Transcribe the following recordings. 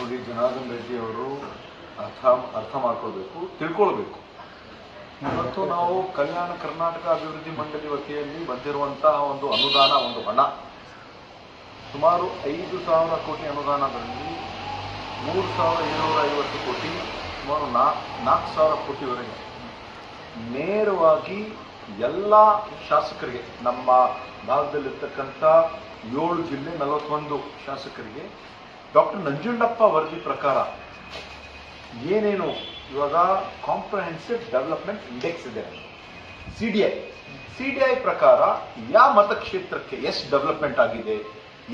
ನೋಡಿ ಜನಾರ್ದನ್ ರೆಡ್ಡಿಯವರು ಅರ್ಥ ಅರ್ಥ ಮಾಡ್ಕೋಬೇಕು ತಿಳ್ಕೊಳ್ಬೇಕು. ಇವತ್ತು ನಾವು ಕಲ್ಯಾಣ ಕರ್ನಾಟಕ ಅಭಿವೃದ್ಧಿ ಮಂಡಳಿ ವತಿಯಲ್ಲಿ ಬಂದಿರುವಂತಹ ಒಂದು ಅನುದಾನ, ಒಂದು ಹಣ ಸುಮಾರು ಐದು ಸಾವಿರ ಕೋಟಿ ಅನುದಾನದಲ್ಲಿ ಮೂರು ಸಾವಿರ ಏಳ್ನೂರ ಐವತ್ತು ಕೋಟಿ, ಸುಮಾರು ನಾಲ್ಕು ನಾಲ್ಕು ಸಾವಿರ ಕೋಟಿವರೆಗೆ ನೇರವಾಗಿ ಎಲ್ಲ ಶಾಸಕರಿಗೆ, ನಮ್ಮ ಭಾಗದಲ್ಲಿರ್ತಕ್ಕಂಥ ಏಳು ಜಿಲ್ಲೆ ನಲವತ್ತೊಂದು ಶಾಸಕರಿಗೆ ಡಾಕ್ಟರ್ ನಂಜುಂಡಪ್ಪ ವರದಿ ಪ್ರಕಾರ ಏನೇನು ಇವಾಗ ಕಾಂಪ್ರಹೆನ್ಸಿವ್ ಡೆವಲಪ್ಮೆಂಟ್ ಇಂಡೆಕ್ಸ್ ಇದೆ. C D I C D I ಪ್ರಕಾರ ಯಾವ ಮತಕ್ಷೇತ್ರಕ್ಕೆ ಎಷ್ಟು ಡೆವಲಪ್ಮೆಂಟ್ ಆಗಿದೆ,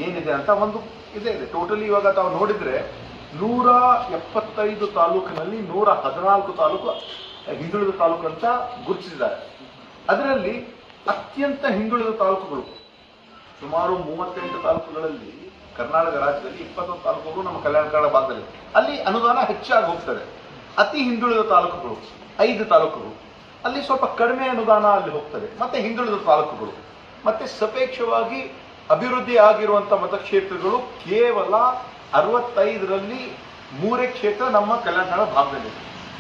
ಏನಿದೆ ಅಂತ ಒಂದು ಇದೆ ಇದೆ. ಟೋಟಲಿ ಇವಾಗ ತಾವು ನೋಡಿದ್ರೆ ನೂರ ಎಪ್ಪತ್ತೈದು ತಾಲೂಕಿನಲ್ಲಿ ನೂರ ಹದಿನಾಲ್ಕು ತಾಲೂಕು, ಹಿಂದುಳಿದ ತಾಲೂಕು ಅಂತ ಗುರುತಿಸಿದ್ದಾರೆ. ಅದರಲ್ಲಿ ಅತ್ಯಂತ ಹಿಂದುಳಿದ ತಾಲೂಕುಗಳು, ಸುಮಾರು ಮೂವತ್ತೆಂಟು ತಾಲೂಕುಗಳಲ್ಲಿ ಕರ್ನಾಟಕ ರಾಜ್ಯದಲ್ಲಿ ಇಪ್ಪತ್ತೊಂದು ತಾಲೂಕುಗಳು ನಮ್ಮ ಕಲ್ಯಾಣ ಕನ್ನಡ ಭಾಗದಲ್ಲಿ. ಅಲ್ಲಿ ಅನುದಾನ ಹೆಚ್ಚಾಗಿ ಹೋಗ್ತದೆ. ಅತಿ ಹಿಂದುಳಿದ ತಾಲೂಕುಗಳು, ಐದು ತಾಲೂಕುಗಳು. ಅಲ್ಲಿ ಸ್ವಲ್ಪ ಕಡಿಮೆ ಅನುದಾನ ಅಲ್ಲಿ ಹೋಗ್ತದೆ. ಮತ್ತೆ ಹಿಂದುಳಿದ ತಾಲೂಕುಗಳು. ಮತ್ತೆ ಸಾಪೇಕ್ಷವಾಗಿ ಅಭಿವೃದ್ಧಿ ಆಗಿರುವಂತ ಮತಕ್ಷೇತ್ರಗಳು ಕೇವಲ ಅರವತ್ತೈದರಲ್ಲಿ ಮೂರೇ ಕ್ಷೇತ್ರ ನಮ್ಮ ಕಲ್ಯಾಣ ಕನ್ನಡ ಭಾಗದಲ್ಲಿ.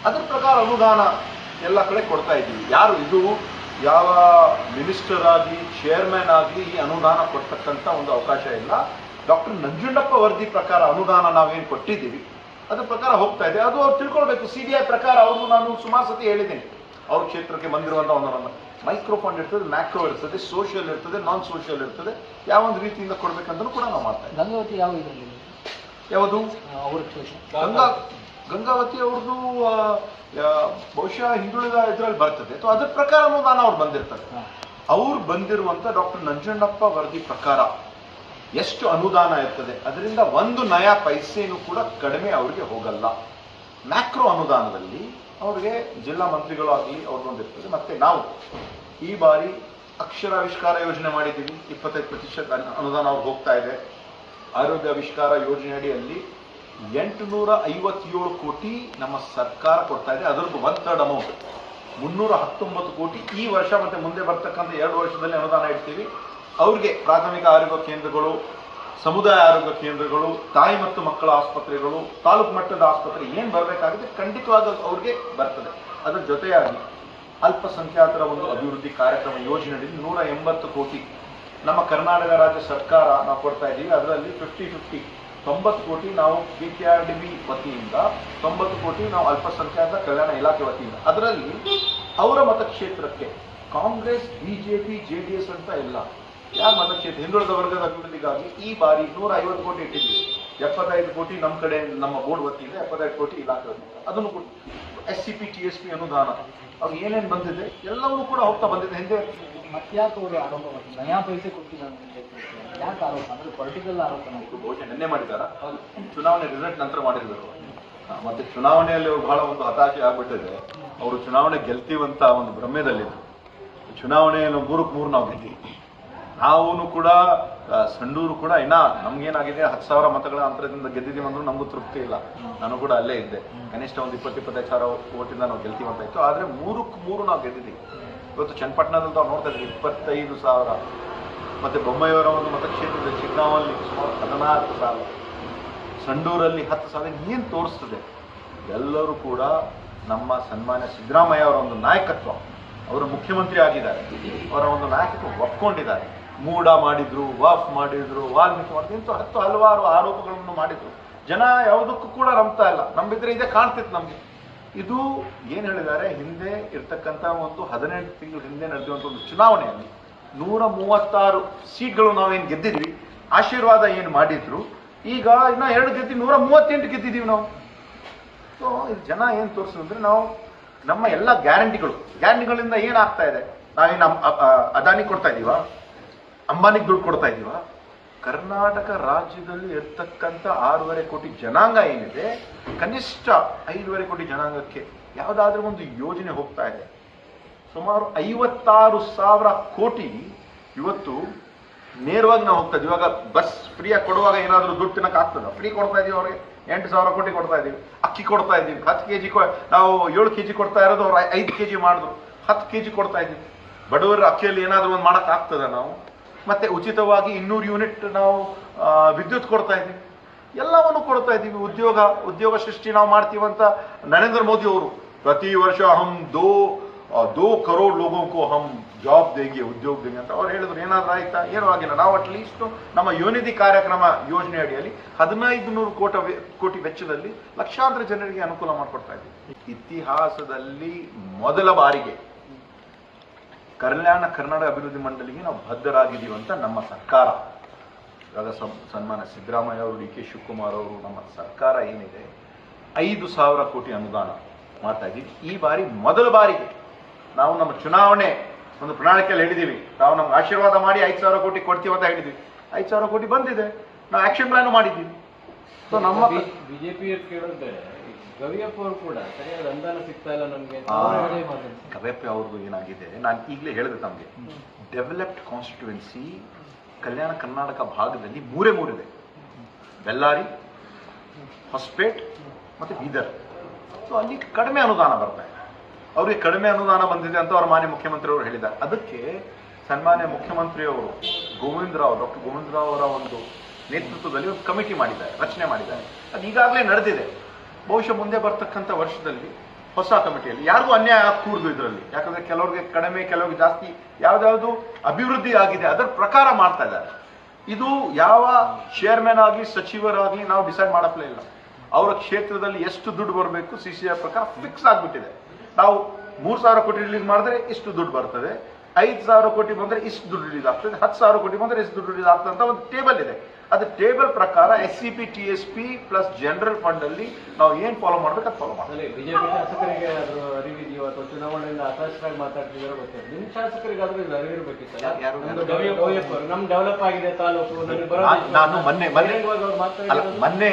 ಅದ್ರ ಪ್ರಕಾರ ಅನುದಾನ ಎಲ್ಲ ಕಡೆ ಕೊಡ್ತಾ ಇದ್ದೀವಿ. ಯಾರು ಇದು? ಯಾವ ಮಿನಿಸ್ಟರ್ ಆಗಿ ಚೇರ್ಮನ್ ಆಗಿ ಈ ಅನುದಾನ ಕೊಡ್ತಕ್ಕಂಥ ಒಂದು ಅವಕಾಶ ಇಲ್ಲ. ಡಾಕ್ಟರ್ ನಂಜುಂಡಪ್ಪ ವರದಿ ಪ್ರಕಾರ ಅನುದಾನ ನಾವೇನು ಕೊಟ್ಟಿದ್ದೀವಿ ಅದ್ರ ಪ್ರಕಾರ ಹೋಗ್ತಾ ಇದೆ. ಅದು ಅವ್ರು ತಿಳ್ಕೊಳ್ಬೇಕು. ಸಿ ಡಿ ಐ ಪ್ರಕಾರ ಅವರು ನಾನು ಸುಮಾರು ಸತಿ ಹೇಳಿದ್ದೀನಿ. ಅವ್ರ ಕ್ಷೇತ್ರಕ್ಕೆ ಬಂದಿರುವಂಥ ಒಂದು ಮೈಕ್ರೋ ಫಂಡ್ ಇರ್ತದೆ ಮ್ಯಾಕ್ರೋ ಇರ್ತದೆ ಸೋಷಿಯಲ್ ಇರ್ತದೆ ನಾನ್ ಸೋಷಿಯಲ್ ಇರ್ತದೆ. ಯಾವ ಒಂದು ರೀತಿಯಿಂದ ಕೊಡ್ಬೇಕಂತಲೂ ಕೂಡ ನಾವು ಮಾಡ್ತಾ ಇದ್ದೀವಿ. ಗಂಗಾವತಿ ಯಾವ ಇದರಲ್ಲಿ? ಯಾವುದು? ಅವ್ರ ಗಂಗಾ ಗಂಗಾವತಿ ಅವ್ರದ್ದು ಬಹುಶಃ ಹಿಂದುಳಿದ ಇದರಲ್ಲಿ ಬರ್ತದೆ. ಅಥವಾ ಅದ್ರ ಪ್ರಕಾರ ನಾನು ಅವ್ರು ಬಂದಿರ್ತಾರೆ. ಅವ್ರು ಬಂದಿರುವಂತ ಡಾಕ್ಟರ್ ನಂಜುಂಡಪ್ಪ ವರದಿ ಪ್ರಕಾರ ಎಷ್ಟು ಅನುದಾನ ಇರ್ತದೆ? ಅದರಿಂದ ಒಂದು ನಯ ಪೈಸೆನೂ ಕೂಡ ಕಡಿಮೆ ಅವರಿಗೆ ಹೋಗಲ್ಲ. ಮ್ಯಾಕ್ರೋ ಅನುದಾನದಲ್ಲಿ ಅವರಿಗೆ ಜಿಲ್ಲಾ ಮಂತ್ರಿಗಳು ಆಗಲಿ ಅವ್ರದ್ದೊಂದಿರ್ತದೆ ಮತ್ತೆ ನಾವು ಈ ಬಾರಿ ಅಕ್ಷರಾವಿಷ್ಕಾರ ಯೋಜನೆ ಮಾಡಿದ್ದೀವಿ. ಇಪ್ಪತ್ತೈದು ಪ್ರತಿಶತ ಅನು- ಅನುದಾನ ಅವ್ರಿಗೆ ಹೋಗ್ತಾ ಇದೆ. ಆರೋಗ್ಯ ಆವಿಷ್ಕಾರ ಯೋಜನೆ ಅಡಿಯಲ್ಲಿ ಎಂಟುನೂರ ಐವತ್ತೇಳು ಕೋಟಿ ನಮ್ಮ ಸರ್ಕಾರ ಕೊಡ್ತಾ ಇದೆ. ಅದರದ್ದು ಒನ್ ಥರ್ಡ್ ಅಮೌಂಟ್ ಮುನ್ನೂರ ಹತ್ತೊಂಬತ್ತು ಕೋಟಿ ಈ ವರ್ಷ ಮತ್ತೆ ಮುಂದೆ ಬರ್ತಕ್ಕಂಥ ಎರಡು ವರ್ಷದಲ್ಲಿ ಅನುದಾನ ಇಡ್ತೀವಿ. ಅವ್ರಿಗೆ ಪ್ರಾಥಮಿಕ ಆರೋಗ್ಯ ಕೇಂದ್ರಗಳು, ಸಮುದಾಯ ಆರೋಗ್ಯ ಕೇಂದ್ರಗಳು, ತಾಯಿ ಮತ್ತು ಮಕ್ಕಳ ಆಸ್ಪತ್ರೆಗಳು, ತಾಲೂಕು ಮಟ್ಟದ ಆಸ್ಪತ್ರೆ ಏನು ಬರಬೇಕಾಗಿದೆ ಖಂಡಿತವಾಗ ಅವ್ರಿಗೆ ಬರ್ತದೆ. ಅದರ ಜೊತೆಯಾಗಿ ಅಲ್ಪಸಂಖ್ಯಾತರ ಒಂದು ಅಭಿವೃದ್ಧಿ ಕಾರ್ಯಕ್ರಮ ಯೋಜನೆಯಲ್ಲಿ ನೂರ ಎಂಬತ್ತು ಕೋಟಿ ನಮ್ಮ ಕರ್ನಾಟಕ ರಾಜ್ಯ ಸರ್ಕಾರ ನಾವು ಕೊಡ್ತಾ ಇದ್ದೀವಿ. ಅದರಲ್ಲಿ ಫಿಫ್ಟಿ ಫಿಫ್ಟಿ ತೊಂಬತ್ತು ಕೋಟಿ ನಾವು B K R D B ವತಿಯಿಂದ, ತೊಂಬತ್ತು ಕೋಟಿ ನಾವು ಅಲ್ಪಸಂಖ್ಯಾತ ಕಲ್ಯಾಣ ಇಲಾಖೆ ವತಿಯಿಂದ. ಅದರಲ್ಲಿ ಅವರ ಮತಕ್ಷೇತ್ರಕ್ಕೆ Congress BJP J D S ಅಂತ ಇಲ್ಲ. ಯಾರ ಮತಕ್ಷೇತ್ರ ಹಿಂದುಳಿದ ವರ್ಗದ ಅಭಿವೃದ್ಧಿಗಾಗಿ ಈ ಬಾರಿ ನೂರ ಐವತ್ತು ಕೋಟಿ ಇಟ್ಟಿದ್ದೀವಿ. ಎಪ್ಪತ್ತೈದು ಕೋಟಿ ನಮ್ಮ ಕಡೆ ನಮ್ಮ ಬೋರ್ಡ್ ವತಿಯಿಂದ ಎಪ್ಪತ್ತೈದು ಕೋಟಿ ಇಲಾಖೆ ಅದನ್ನು ಕೂಡ S C P T S P ಅನುದಾನ. ಅವ್ರು ಏನೇನು ಬಂದಿದೆ ಎಲ್ಲವೂ ಕೂಡ ಹೋಗ್ತಾ ಬಂದಿದೆ. ಹಿಂದೆ ಮತ್ಯಾಕೆ ಅವರು ಆರೋಪ ಮಾಡ್ತಾರೆ ನಯಾ ಪೈಸೆ ಕೊಟ್ಟಿಲ್ಲ ಅಂತ ಹೇಳ್ತಾರೆ. ಯಾಕೆ ಆರೋಪ? ಅಂದ್ರೆ ಪೊಲಿಟಿಕಲ್ ಆರೋಪ ಘೋಷಣೆ ನಿನ್ನೆ ಮಾಡಿದಾರ. ಚುನಾವಣೆ ರಿಸಲ್ಟ್ ನಂತರ ಮಾಡಿದ್ರು. ಮತ್ತೆ ಚುನಾವಣೆಯಲ್ಲಿ ಅವ್ರು ಬಹಳ ಒಂದು ಹತಾಶೆ ಆಗ್ಬಿಟ್ಟಿದೆ. ಅವರು ಚುನಾವಣೆ ಗೆಲ್ತೀವಂತ ಒಂದು ಭ್ರಮೆದಲ್ಲಿದ್ರು. ಚುನಾವಣೆಯನ್ನು ಮೂರಕ್ಕೆ ಮೂರು ನಾವು ಗೆದ್ದೀವಿ. ನಾವು ಕೂಡ ಸಂಡೂರು ಕೂಡ ಇನ್ನ ನಮ್ಗೇನಾಗಿದೆ, ಹತ್ತು ಸಾವಿರ ಮತಗಳ ಅಂತರದಿಂದ ಗೆದ್ದಿದ್ದೀವಿ ಅಂದ್ರೂ ನಮಗೂ ತೃಪ್ತಿ ಇಲ್ಲ. ನಾನು ಕೂಡ ಅಲ್ಲೇ ಇದ್ದೆ. ಕನಿಷ್ಠ ಒಂದು ಇಪ್ಪತ್ತು ಇಪ್ಪತ್ತೈದು ಸಾವಿರ ಓಟಿಂದ ನಾವು ಗೆಲ್ತೀವಿ ಅಂತ ಇತ್ತು. ಆದರೆ ಮೂರಕ್ಕೆ ಮೂರು ನಾವು ಗೆದ್ದಿದ್ದೀವಿ. ಇವತ್ತು ಚನ್ನಪಟ್ಟಣದಲ್ಲಿ ನಾವು ನೋಡ್ತಾ ಇದ್ದೀವಿ, ಇಪ್ಪತ್ತೈದು ಸಾವಿರ. ಮತ್ತೆ ಬೊಮ್ಮೆಯವರ ಒಂದು ಮತಕ್ಷೇತ್ರದ ಚಿಕ್ಕಾವಲ್ಲಿ ಸುಮಾರು ಹದಿನಾಲ್ಕು ಸಾವಿರ. ಸಂಡೂರಲ್ಲಿ ಹತ್ತು ಸಾವಿರ ಏನು ತೋರಿಸ್ತದೆ? ಎಲ್ಲರೂ ಕೂಡ ನಮ್ಮ ಸನ್ಮಾನ್ಯ ಸಿದ್ದರಾಮಯ್ಯ ಅವರ ಒಂದು ನಾಯಕತ್ವ, ಅವರು ಮುಖ್ಯಮಂತ್ರಿ ಆಗಿದ್ದಾರೆ. ಅವರ ಒಂದು ನಾಯಕತ್ವ ಒಪ್ಕೊಂಡಿದ್ದಾರೆ. ಮೂಡ ಮಾಡಿದ್ರು, ವಾಫ್ ಮಾಡಿದ್ರು ವಾಲ್ಮೀಕಿ ಮಾಡಿದ್ರು ಇಂಥ ಹತ್ತು ಹಲವಾರು ಆರೋಪಗಳನ್ನು ಮಾಡಿದ್ರು. ಜನ ಯಾವುದಕ್ಕೂ ಕೂಡ ನಂಬ್ತಾ ಇಲ್ಲ. ನಂಬಿದ್ರೆ ಇದೇ, ಕಾಣ್ತಿತ್ತು ನಮಗೆ. ಇದು ಏನು ಹೇಳಿದ್ದಾರೆ? ಹಿಂದೆ ಇರ್ತಕ್ಕಂಥ ಒಂದು ಹದಿನೆಂಟು ತಿಂಗಳು ಹಿಂದೆ ನಡೆದಿರುವಂಥ ಒಂದು ಚುನಾವಣೆಯಲ್ಲಿ ನೂರ ಮೂವತ್ತಾರು ಸೀಟ್ಗಳು ನಾವೇನು ಗೆದ್ದಿದ್ವಿ, ಆಶೀರ್ವಾದ ಏನು ಮಾಡಿದ್ರು, ಈಗ ಇನ್ನ ಎರಡು ಗೆದ್ದಿ, ನೂರ ಮೂವತ್ತೆಂಟು ಗೆದ್ದಿದ್ದೀವಿ ನಾವು. ಸೊ ಇದು ಜನ ಏನು ತೋರಿಸಿದ್ರೆ ನಾವು ನಮ್ಮ ಎಲ್ಲ ಗ್ಯಾರಂಟಿಗಳು, ಗ್ಯಾರಂಟಿಗಳಿಂದ ಏನಾಗ್ತಾ ಇದೆ? ನಾವೇನು ಅದಾನಿ ಕೊಡ್ತಾ ಇದೀವ? ಅಂಬಾನಿಗೆ ದುಡ್ಡು ಕೊಡ್ತಾ ಇದೀವ? ಕರ್ನಾಟಕ ರಾಜ್ಯದಲ್ಲಿ ಇರ್ತಕ್ಕಂಥ ಆರೂವರೆ ಕೋಟಿ ಜನಾಂಗ ಏನಿದೆ, ಕನಿಷ್ಠ ಐದೂವರೆ ಕೋಟಿ ಜನಾಂಗಕ್ಕೆ ಯಾವುದಾದ್ರೂ ಒಂದು ಯೋಜನೆ ಹೋಗ್ತಾ ಇದೆ. ಸುಮಾರು ಐವತ್ತಾರು ಸಾವಿರ ಕೋಟಿ ಇವತ್ತು ನೇರವಾಗಿ ನಾವು ಹೋಗ್ತಾ ಇದೀವಿ. ಇವಾಗ ಬಸ್ ಫ್ರೀಯಾಗಿ ಕೊಡುವಾಗ ಏನಾದರೂ ದುಡ್ಡು ತಿನ್ನಕ್ಕೆ ಆಗ್ತದ ಫ್ರೀ ಕೊಡ್ತಾ ಇದೀವಿ ಅವ್ರಿಗೆ. ಎಂಟು ಸಾವಿರ ಕೋಟಿ ಕೊಡ್ತಾ ಇದೀವಿ. ಅಕ್ಕಿ ಕೊಡ್ತಾ ಇದೀವಿ. ಹತ್ತು ಕೆ ಜಿ ನಾವು ಏಳು ಕೆ ಜಿ ಕೊಡ್ತಾ ಇರೋದು ಅವ್ರು ಐದು ಕೆ ಜಿ ಮಾಡಿದ್ರು ಹತ್ತು ಕೆ ಜಿ ಕೊಡ್ತಾ ಇದೀವಿ. ಬಡವರ ಅಕ್ಕಿಯಲ್ಲಿ ಏನಾದರೂ ಒಂದು ಮಾಡಕ್ ಆಗ್ತದ ನಾವು? ಮತ್ತೆ ಉಚಿತವಾಗಿ ಇನ್ನೂರು ಯೂನಿಟ್ ನಾವು ವಿದ್ಯುತ್ ಕೊಡ್ತಾ ಇದ್ದೀವಿ ಎಲ್ಲವನ್ನು ಕೊಡ್ತಾ ಇದ್ದೀವಿ ಉದ್ಯೋಗ ಉದ್ಯೋಗ ಸೃಷ್ಟಿ ನಾವು ಮಾಡ್ತೀವಂತ ನರೇಂದ್ರ ಮೋದಿ ಅವರು. ಪ್ರತಿ ವರ್ಷ ಅಹಂ ದೋ ದೋ ಕರೋಡ್ ಲೋಗೋಕು ಅಹಂ ಜಾಬ್ ದೇಂಗೆ, ಉದ್ಯೋಗ ದೇಂಗೆ ಅಂತ ಅವ್ರು ಹೇಳಿದ್ರು. ಏನಾದ್ರೂ ಆಯ್ತಾ? ಏನೂ ಆಗಿಲ್ಲ. ನಾವು ಅಟ್ಲೀಸ್ಟ್ ನಮ್ಮ ಯುನಿಧಿ ಕಾರ್ಯಕ್ರಮ ಯೋಜನೆ ಅಡಿಯಲ್ಲಿ ಹದಿನೈದು ನೂರು ಕೋಟಿ ಕೋಟಿ ವೆಚ್ಚದಲ್ಲಿ ಲಕ್ಷಾಂತರ ಜನರಿಗೆ ಅನುಕೂಲ ಮಾಡಿಕೊಡ್ತಾ ಇದ್ದೀವಿ ಇತಿಹಾಸದಲ್ಲಿ ಮೊದಲ ಬಾರಿಗೆ ಕಲ್ಯಾಣ ಕರ್ನಾಟಕ ಅಭಿವೃದ್ಧಿ ಮಂಡಳಿಗೆ ನಾವು ಬದ್ಧರಾಗಿದ್ದೀವಿ ಅಂತ ನಮ್ಮ ಸರ್ಕಾರ. ಇವಾಗ ಸನ್ಮಾನ ಸಿದ್ದರಾಮಯ್ಯ ಅವರು, ಡಿ ಕೆ ಶಿವಕುಮಾರ್ ಅವರು, ನಮ್ಮ ಸರ್ಕಾರ ಏನಿದೆ, ಐದು ಸಾವಿರ ಕೋಟಿ ಅನುದಾನ ಮಾಡ್ತಾ ಇದ್ದೀವಿ. ಈ ಬಾರಿ ಮೊದಲ ಬಾರಿಗೆ ನಾವು ನಮ್ಮ ಚುನಾವಣೆ ಒಂದು ಪ್ರಣಾಳಿಕೆಯಲ್ಲಿ ಹೇಳಿದ್ದೀವಿ. ನಾವು ನಮ್ಗೆ ಆಶೀರ್ವಾದ ಮಾಡಿ ಐದು ಸಾವಿರ ಕೋಟಿ ಕೊಡ್ತೀವಿ ಅಂತ ಹೇಳಿದ್ವಿ ಐದು ಸಾವಿರ ಕೋಟಿ ಬಂದಿದೆ. ನಾವು ಆಕ್ಷನ್ ಪ್ಲಾನ್ ಮಾಡಿದ್ದೀವಿ. ಸೊ ನಮ್ಮ ಬಿಜೆಪಿ ಕೇಳಿದ್ರೆ ಗವಿಯಪ್ಪ ಅವರು ಕೂಡ ಸರಿಯಾದ ಅನುದಾನ ಸಿಗ್ತಾ ಇಲ್ಲ ನಮ್ಗೆ. ಕವೆಪ್ಪೆ ಅವ್ರದ್ದು ಏನಾಗಿದೆ ನಾನು ಈಗಲೇ ಹೇಳಿದೆ ತಮಗೆ ಡೆವಲಪ್ಡ್ ಕಾನ್ಸ್ಟಿಟ್ಯೂನ್ಸಿ ಕಲ್ಯಾಣ ಕರ್ನಾಟಕ ಭಾಗದಲ್ಲಿ ಮೂರೇ ಮೂರಿದೆ. ಬೆಲ್ಲಾರಿ ಹೊಸಪೇಟ್ ಮತ್ತು ಬೀದರ್. ಸೊ ಅಲ್ಲಿ ಕಡಿಮೆ ಅನುದಾನ ಬರ್ತಾ ಇದೆ ಅವರಿಗೆ ಕಡಿಮೆ ಅನುದಾನ ಬಂದಿದೆ ಅಂತ ಅವರ ಮಾನ್ಯ ಮುಖ್ಯಮಂತ್ರಿಯವರು ಹೇಳಿದ್ದಾರೆ. ಅದಕ್ಕೆ ಸನ್ಮಾನ್ಯ ಮುಖ್ಯಮಂತ್ರಿಯವರು ಗೋವಿಂದರಾವ್ ಡಾಕ್ಟರ್ ಗೋವಿಂದರಾವ್ ಅವರ ಒಂದು ನೇತೃತ್ವದಲ್ಲಿ ಒಂದು ಕಮಿಟಿ ಮಾಡಿದ್ದಾರೆ ರಚನೆ ಮಾಡಿದ್ದಾರೆ. ಅದು ಈಗಾಗಲೇ ನಡೆದಿದೆ. ಬಹುಶಃ ಮುಂದೆ ಬರ್ತಕ್ಕಂಥ ವರ್ಷದಲ್ಲಿ ಹೊಸ ಕಮಿಟಿಯಲ್ಲಿ. ಯಾರಿಗೂ ಅನ್ಯಾಯ ಆಗ್ಕೂಡ್ದು ಇದರಲ್ಲಿ. ಯಾಕಂದ್ರೆ ಕೆಲವ್ರಿಗೆ ಕಡಿಮೆ, ಕೆಲವ್ರಿಗೆ ಜಾಸ್ತಿ ಯಾವ್ದಾವುದು ಅಭಿವೃದ್ಧಿ ಆಗಿದೆ, ಅದರ ಪ್ರಕಾರ ಮಾಡ್ತಾ ಇದ್ದಾರೆ. ಇದು ಯಾವ ಚೇರ್ಮನ್ ಆಗಲಿ ಸಚಿವರಾಗಲಿ ನಾವು ಡಿಸೈಡ್ ಮಾಡಪ್ಲೇ ಇಲ್ಲ. ಅವರ ಕ್ಷೇತ್ರದಲ್ಲಿ ಎಷ್ಟು ದುಡ್ಡು ಬರಬೇಕು ಸಿ ಸಿ ಪ್ರಕಾರ ಫಿಕ್ಸ್ ಆಗಿಬಿಟ್ಟಿದೆ. ನಾವು ಮೂರು ಸಾವಿರ ಕೋಟಿ ರಿಲೀಸ್ ಮಾಡಿದ್ರೆ ಇಷ್ಟು ದುಡ್ಡು ಬರ್ತದೆ. ಐದು ಸಾವಿರ ಕೋಟಿ ಬಂದ್ರೆ ಇಷ್ಟು ದುಡ್ಡು ರಿಲೀಸ್ ಆಗ್ತದೆ. ಹತ್ತು ಸಾವಿರ ಕೋಟಿ ಬಂದ್ರೆ ಇಷ್ಟು ದುಡ್ಡು ರಿಲೀಸ್ ಆಗ್ತದೆ ಅಂತ ಒಂದು ಟೇಬಲ್ ಇದೆ. ಅದು ಟೇಬಲ್ ಪ್ರಕಾರ S C P T S P plus general fund ಅಲ್ಲಿ ನಾವು ಏನ್ ಫಾಲೋ ಮಾಡ್ಬೇಕು ಅದು ಫಾಲೋ ಮಾಡ್ತೀವಿ ಬಿಜೆಪಿ ಶಾಸಕರಿಗೆ ಅದು ಅರಿವಿದೆಯೋ ಅಥವಾ ಚುನಾವಣೆಯಿಂದ ಹತಾಶರಾಗಿ ಮಾತಾಡ್ತಿದಾರೋ ಗೊತ್ತಿಲ್ಲ. ನಿಮ್ ಶಾಸಕರಿಗೆ ಇದು ಅರಿವಿರ್ಬೇಕಿತ್ತಲ್ಲ? ಯಾರು-? ಗವಿಯಪ್ಪ ಗವಿಯಪ್ಪ ನಮ್ ಡೆವಲಪ್ ಆಗಿದೆ ತಾಲೂಕು ನಾನ್- ನಾನು ಮೊನ್ನೆ ಮೊನ್ನೆ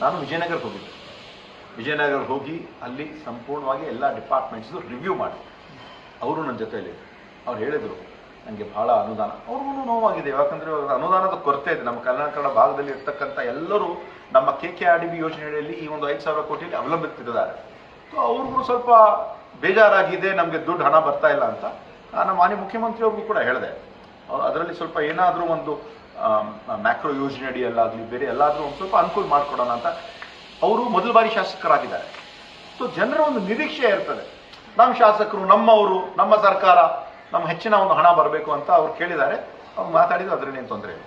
ನಾನು ವಿಜಯನಗರ ಹೋಗಿದ್ದೆ. ವಿಜಯನಗರ ಹೋಗಿ ಅಲ್ಲಿ ಸಂಪೂರ್ಣವಾಗಿ ಎಲ್ಲ ಡಿಪಾರ್ಟ್ಮೆಂಟ್ಸ್ ರಿವ್ಯೂ ಮಾಡಿ ಅವರು ನನ್ನ ಜೊತೆಯಲ್ಲಿ ಅವ್ರು ಹೇಳಿದ್ರು ನನಗೆ ಬಹಳ ಅನುದಾನ. ಅವ್ರಿಗೂ ನೋವಾಗಿದೆ, ಯಾಕಂದ್ರೆ ಅನುದಾನದ ಕೊರತೆ ಇದೆ. ನಮ್ಮ ಕಲ್ಯಾಣ ಕನ್ನಡ ಭಾಗದಲ್ಲಿ ಇರ್ತಕ್ಕಂಥ ಎಲ್ಲರೂ ನಮ್ಮ K K R D B ಯೋಜನೆಯಲ್ಲಿ ಈ ಒಂದು ಐದು ಸಾವಿರ ಕೋಟಿಯಲ್ಲಿ ಅವಲಂಬಿತಿದ್ದಾರೆ ಸೊ ಅವ್ರಿಗೂ ಸ್ವಲ್ಪ ಬೇಜಾರಾಗಿದೆ, ನಮಗೆ ದುಡ್ಡು ಹಣ ಬರ್ತಾ ಇಲ್ಲ ಅಂತ. ನಾನು ಮಾನ್ಯ ಮುಖ್ಯಮಂತ್ರಿ ಅವ್ರಿಗೂ ಕೂಡ ಹೇಳಿದೆ. ಅದರಲ್ಲಿ ಸ್ವಲ್ಪ ಏನಾದರೂ ಒಂದು ಮ್ಯಾಕ್ರೋ ಯೋಜನೆ ಅಡಿಯಲ್ಲಾಗಲಿ ಬೇರೆ ಎಲ್ಲಾದರೂ ಒಂದು ಸ್ವಲ್ಪ ಅನುಕೂಲ ಮಾಡಿಕೊಡೋಣ ಅಂತ ಅವರು ಮೊದಲ ಬಾರಿ ಶಾಸಕರಾಗಿದ್ದಾರೆ. ಸೊ ಜನರ ಒಂದು ನಿರೀಕ್ಷೆ ಇರ್ತದೆ. ನಮ್ಮ ಶಾಸಕರು, ನಮ್ಮವರು, ನಮ್ಮ ಸರ್ಕಾರ ನಮ್ಮ ಹೆಚ್ಚಿನ ಒಂದು ಹಣ ಬರಬೇಕು ಅಂತ ಅವ್ರು ಕೇಳಿದ್ದಾರೆ. ಅವ್ರು ಮಾತಾಡಿದ್ರು ಅದರನ್ನೇನು ತೊಂದರೆ ಇಲ್ಲ.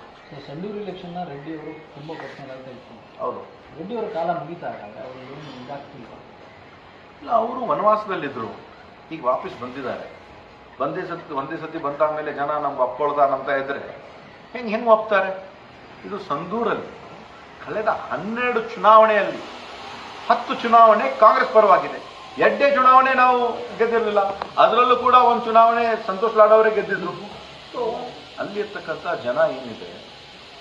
ಸಂಡೂರು ಇಲೆಕ್ಷನ್ನ ರೆಡ್ಡಿ ಅವರು ತುಂಬ ಪರ್ಸನಲ್ ಅಂತ ಹೌದು. ರೆಡ್ಡಿ ಅವರ ಕಾಲ ಇಲ್ಲ ಅವರು ವನವಾಸದಲ್ಲಿದ್ದರು ಈಗ ವಾಪಸ್ ಬಂದಿದ್ದಾರೆ. ಒಂದೇ ಸತಿ ಒಂದೇ ಸತಿ ಬಂದಾದ್ಮೇಲೆ ಜನ ನಮ್ಗೆ ಅಂತ ಇದ್ರೆ ಹೆಂಗೆ ಹೆಂಗೆ ಒಪ್ತಾರೆ? ಇದು ಸಂದೂರಲ್ಲಿ ಕಳೆದ ಹನ್ನೆರಡು ಚುನಾವಣೆಯಲ್ಲಿ ಹತ್ತು ಚುನಾವಣೆ ಕಾಂಗ್ರೆಸ್ ಪರವಾಗಿದೆ. ಎರಡೇ ಚುನಾವಣೆ ನಾವು ಗೆದ್ದಿರಲಿಲ್ಲ. ಅದರಲ್ಲೂ ಕೂಡ ಒಂದು ಚುನಾವಣೆ ಸಂತೋಷ್ ಲಾಡ್ ಅವರೇ ಗೆದ್ದಿದ್ರು. ಸೊ ಅಲ್ಲಿರ್ತಕ್ಕಂಥ ಜನ ಏನಿದೆ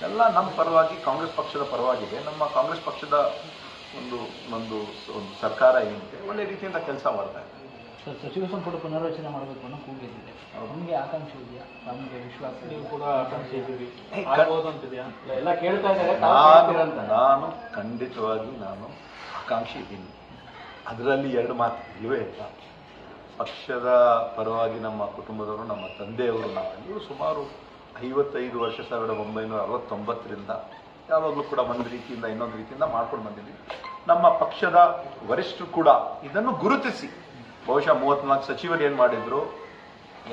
ಎಲ್ಲ ನಮ್ಮ ಪರವಾಗಿ ಕಾಂಗ್ರೆಸ್ ಪಕ್ಷದ ಪರವಾಗಿದೆ. ನಮ್ಮ ಕಾಂಗ್ರೆಸ್ ಪಕ್ಷದ ಒಂದು ಒಂದು ಒಂದು ಸರ್ಕಾರ ಏನಿದೆ ಒಳ್ಳೆ ರೀತಿಯಿಂದ ಕೆಲಸ ಮಾಡ್ತಾ ಇದೆ. ಸರ್ ಸಚಿವ ಸಂಪುಟ ಪುನರ್ರಚನೆ ಮಾಡಬೇಕು ಅನ್ನೋ ಕೂಗಿದ್ದಿದೆ ನಮಗೆ ಆಕಾಂಕ್ಷೆ ಇದೆಯಾ? ನಮಗೆ ವಿಶ್ವಾಸ ನೀವು ಕೂಡ ಆಕಾಂಕ್ಷೆ ಇಲ್ಲ, ಎಲ್ಲ ಕೇಳ್ತಾ ಇದ್ದಾರೆ. ನಾನು ಖಂಡಿತವಾಗಿ ನಾನು ಆಕಾಂಕ್ಷೆ ಇದ್ದೀನಿ. ಅದರಲ್ಲಿ ಎರಡು ಮಾತು ಇಲ್ಲವೇ ಇಲ್ಲ. ಪಕ್ಷದ ಪರವಾಗಿ ನಮ್ಮ ಕುಟುಂಬದವರು, ನಮ್ಮ ತಂದೆಯವರು ನಾವೆಲ್ಲರೂ ಸುಮಾರು ಐವತ್ತೈದು ವರ್ಷ, ಸಾವಿರದ ಒಂಬೈನೂರ ಅರವತ್ತೊಂಬತ್ತರಿಂದ ಯಾವಾಗಲೂ ಕೂಡ ಒಂದು ರೀತಿಯಿಂದ ಇನ್ನೊಂದು ರೀತಿಯಿಂದ ಮಾಡ್ಕೊಂಡು ಬಂದಿದ್ವಿ ನಮ್ಮ ಪಕ್ಷದ ವರಿಷ್ಠರು ಕೂಡ ಇದನ್ನು ಗುರುತಿಸಿ. ಬಹುಶಃ ಮೂವತ್ತ್ನಾಲ್ಕು ಸಚಿವರು ಏನು ಮಾಡಿದ್ರು?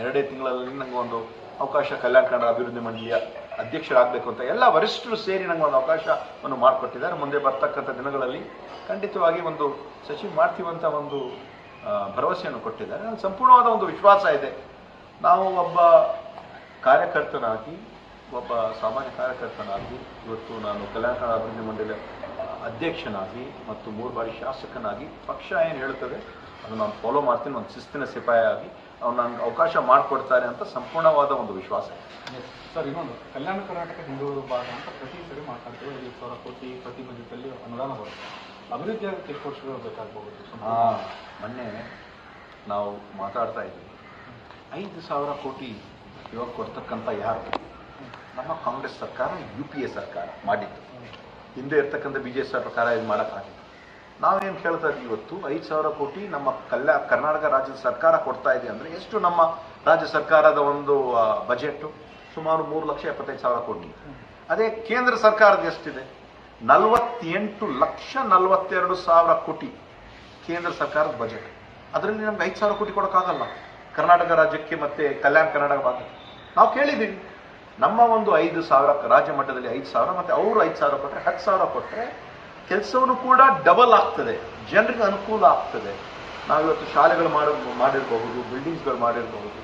ಎರಡೇ ತಿಂಗಳಲ್ಲಿ ನಂಗೆ ಒಂದು ಅವಕಾಶ, ಕಲ್ಯಾಣ ಕನ್ನಡ ಅಭಿವೃದ್ಧಿ ಮಂಡಳಿಯ ಅಧ್ಯಕ್ಷರಾಗಬೇಕು ಅಂತ ಎಲ್ಲ ವರಿಷ್ಠರು ಸೇರಿ ನಂಗೆ ಒಂದು ಅವಕಾಶವನ್ನು ಮಾಡಿಕೊಟ್ಟಿದ್ದಾರೆ. ಮುಂದೆ ಬರ್ತಕ್ಕಂಥ ದಿನಗಳಲ್ಲಿ ಖಂಡಿತವಾಗಿ ಒಂದು ಸಚಿವ ಮಾಡ್ತೀವಂತ ಒಂದು ಭರವಸೆಯನ್ನು ಕೊಟ್ಟಿದ್ದಾರೆ. ನನಗೆ ಸಂಪೂರ್ಣವಾದ ಒಂದು ವಿಶ್ವಾಸ ಇದೆ. ನಾವು ಒಬ್ಬ ಕಾರ್ಯಕರ್ತನಾಗಿ, ಒಬ್ಬ ಸಾಮಾನ್ಯ ಕಾರ್ಯಕರ್ತನಾಗಿ, ಇವತ್ತು ನಾನು ಕಲ್ಯಾಣ ಕನ್ನಡ ಅಭಿವೃದ್ಧಿ ಮಂಡಳಿಯ ಅಧ್ಯಕ್ಷನಾಗಿ ಮತ್ತು ಮೂರು ಬಾರಿ ಶಾಸಕನಾಗಿ ಪಕ್ಷ ಏನು ಹೇಳ್ತದೆ ಅದನ್ನು ನಾನು ಫಾಲೋ ಮಾಡ್ತೀನಿ. ಒಂದು ಶಿಸ್ತಿನ ಸಿಪಾಯಿ ಅವ್ರು ನನಗೆ ಅವಕಾಶ ಮಾಡಿಕೊಡ್ತಾರೆ ಅಂತ ಸಂಪೂರ್ಣವಾದ ಒಂದು ವಿಶ್ವಾಸ. ಇದೆ ಸರ್ ಇನ್ನೊಂದು ಕಲ್ಯಾಣ ಕರ್ನಾಟಕ ಹಿಂದುಳಿದ ಭಾಗ ಅಂತ ಪ್ರತಿ ಸರಿ ಮಾತಾಡ್ತೀವಿ. ಐದು ಸಾವಿರ ಕೋಟಿ ಪ್ರತಿ ಬಜೆಟಲ್ಲಿ ಅನುದಾನ ಬರುತ್ತೆ. ಅಭಿವೃದ್ಧಿ ಆಗಕ್ಕೆ ಎಷ್ಟು ವರ್ಷಗಳು ಬೇಕಾಗಬಹುದು ಹಾಂ ಮೊನ್ನೆ ನಾವು ಮಾತಾಡ್ತಾ ಇದ್ದೀವಿ ಐದು ಸಾವಿರ ಕೋಟಿ ಇವಾಗ ಕೊಡ್ತಕ್ಕಂಥ ಯಾರು? ನಮ್ಮ ಕಾಂಗ್ರೆಸ್ ಸರ್ಕಾರ ಯು ಪಿ ಎ ಸರ್ಕಾರ ಮಾಡಿದ್ದು. ಹಿಂದೆ ಇರ್ತಕ್ಕಂಥ ಬಿ ಜೆ ಪಿ ಸರ್ಕಾರ ಇದು ಮಾಡೋಕ್ಕಾಗಿಲ್ಲ. ನಾವೇನು ಕೇಳ್ತಾ ಇದ್ದೀವಿ ಇವತ್ತು? ಐದು ಸಾವಿರ ಕೋಟಿ ನಮ್ಮ ಕಲ್ಯಾ, ಕರ್ನಾಟಕ ರಾಜ್ಯದ ಸರ್ಕಾರ ಕೊಡ್ತಾ ಇದೆ ಅಂದರೆ ಎಷ್ಟು ನಮ್ಮ ರಾಜ್ಯ ಸರ್ಕಾರದ ಒಂದು ಬಜೆಟ್ಟು ಸುಮಾರು ಮೂರು ಲಕ್ಷ ಎಪ್ಪತ್ತೈದು ಸಾವಿರ ಕೋಟಿ. ಅದೇ ಕೇಂದ್ರ ಸರ್ಕಾರದ ಎಷ್ಟಿದೆ? ನಲವತ್ತೆಂಟು ಲಕ್ಷ ನಲವತ್ತೆರಡು ಸಾವಿರ ಕೋಟಿ ಕೇಂದ್ರ ಸರ್ಕಾರದ ಬಜೆಟ್ ಅದರಲ್ಲಿ ನಮ್ಗೆ ಐದು ಸಾವಿರ ಕೋಟಿ ಕೊಡೋಕ್ಕಾಗಲ್ಲ. ಕರ್ನಾಟಕ ರಾಜ್ಯಕ್ಕೆ ಮತ್ತೆ ಕಲ್ಯಾಣ ಕರ್ನಾಟಕ ಭಾಗ. ನಾವು ಕೇಳಿದ್ದೀವಿ. ನಮ್ಮ ಒಂದು ಐದು ಸಾವಿರ, ರಾಜ್ಯ ಮಟ್ಟದಲ್ಲಿ ಐದು ಸಾವಿರ, ಮತ್ತೆ ಅವರು ಐದು ಸಾವಿರ ಕೊಟ್ಟರೆ ಹತ್ತು ಸಾವಿರ ಕೊಟ್ಟರೆ ಕೆಲಸವನ್ನು ಕೂಡ ಡಬಲ್ ಆಗ್ತದೆ. ಜನರಿಗೆ ಅನುಕೂಲ ಆಗ್ತದೆ. ನಾವು ಇವತ್ತು ಶಾಲೆಗಳು ಮಾಡ ಮಾಡಿರಬಹುದು ಬಿಲ್ಡಿಂಗ್ಸ್ಗಳು ಮಾಡಿರಬಹುದು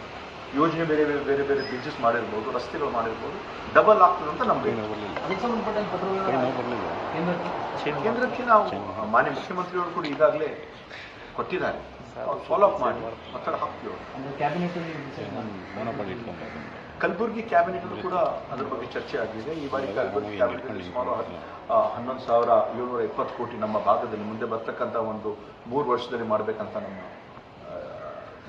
ಯೋಜನೆ ಬೇರೆ ಬೇರೆ ಬೇರೆ ಬೇರೆ ಬ್ರಿಡ್ಜಸ್ ಮಾಡಿರ್ಬೋದು ರಸ್ತೆಗಳು ಮಾಡಿರ್ಬೋದು ಡಬಲ್ ಆಗ್ತದೆ ಅಂತ ನಮ್ಗೆ ಕೇಂದ್ರಕ್ಕೆ ನಾವು ಮಾನ್ಯ ಮುಖ್ಯಮಂತ್ರಿಯವರು ಕೂಡ ಈಗಾಗಲೇ ಕೊಟ್ಟಿದ್ದಾರೆ. ಫಾಲೋ ಅಪ್ ಮಾಡಿ. ಒತ್ತಡ ಹಾಕ್ತೀವಿ ಕಲಬುರಗಿ ಕ್ಯಾಬಿನೆಟ್ ಕೂಡ ಅದ್ರ ಬಗ್ಗೆ ಚರ್ಚೆ ಆಗಿದೆ. ಈ ಬಾರಿ ಕಲಬುರಗಿ ಕ್ಯಾಬಿನೆಟ್ ಸುಮಾರು ಹನ್ನೊಂದು ಸಾವಿರ ಏಳ್ನೂರ ಇಪ್ಪತ್ತು ಕೋಟಿ ನಮ್ಮ ಭಾಗದಲ್ಲಿ ಮುಂದೆ ಬರ್ತಕ್ಕಂಥ ಒಂದು ಮೂರು ವರ್ಷದಲ್ಲಿ ಮಾಡಬೇಕಂತ ನಮ್ಮ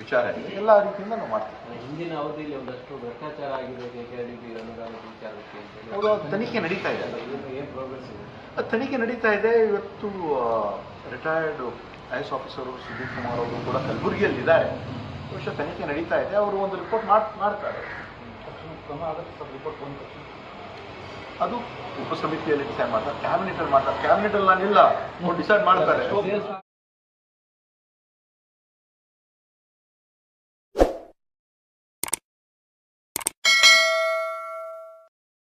ವಿಚಾರ ಇದೆ. ಎಲ್ಲ ರೀತಿಯಿಂದ ನಾವು ಮಾಡ್ತೀವಿ. ಹಿಂದಿನ ಅವಧಿಯಲ್ಲಿ ಒಂದಷ್ಟು ಭ್ರಷ್ಟಾಚಾರ ಆಗಿದೆ ವಿಚಾರಕ್ಕೆ ಅಂತ ಹೇಳಿ. ಅವರು ತನಿಖೆ ನಡೀತಾ ಇದೆ. ಏನು ಏನು ಪ್ರೋಗ್ರೆಸ್ ಇದೆ? ಅದು ತನಿಖೆ ನಡೀತಾ ಇದೆ. ಇವತ್ತು retired I S officer Sudeep Kumar ಅವರು ಕೂಡ ಕಲಬುರಗಿಯಲ್ಲಿ ಇದ್ದಾರೆ ಬಹುಶಃ ತನಿಖೆ ನಡೀತಾ ಇದೆ. ಅವರು ಒಂದು ರಿಪೋರ್ಟ್ ಮಾಡ್ ಮಾಡ್ತಾರೆ. ಕ್ರಮ ಆಗುತ್ತೆ ಸರ್ ರಿಪೋರ್ಟ್ ಬಂದ ತಕ್ಷಣ ಅದು ಉಪಸಮಿತಿಯಲ್ಲಿ ಡಿಸೈಡ್ ಮಾಡ್ತಾರೆ ಕ್ಯಾಬಿನೆಟ್ ಅಲ್ಲಿ ಮಾಡ್ತಾರೆ ಕ್ಯಾಬಿನೆಟ್ ಅಲ್ಲಿ ನಾನಿಲ್ಲ ಡಿಸೈಡ್ ಮಾಡ್ತಾರೆ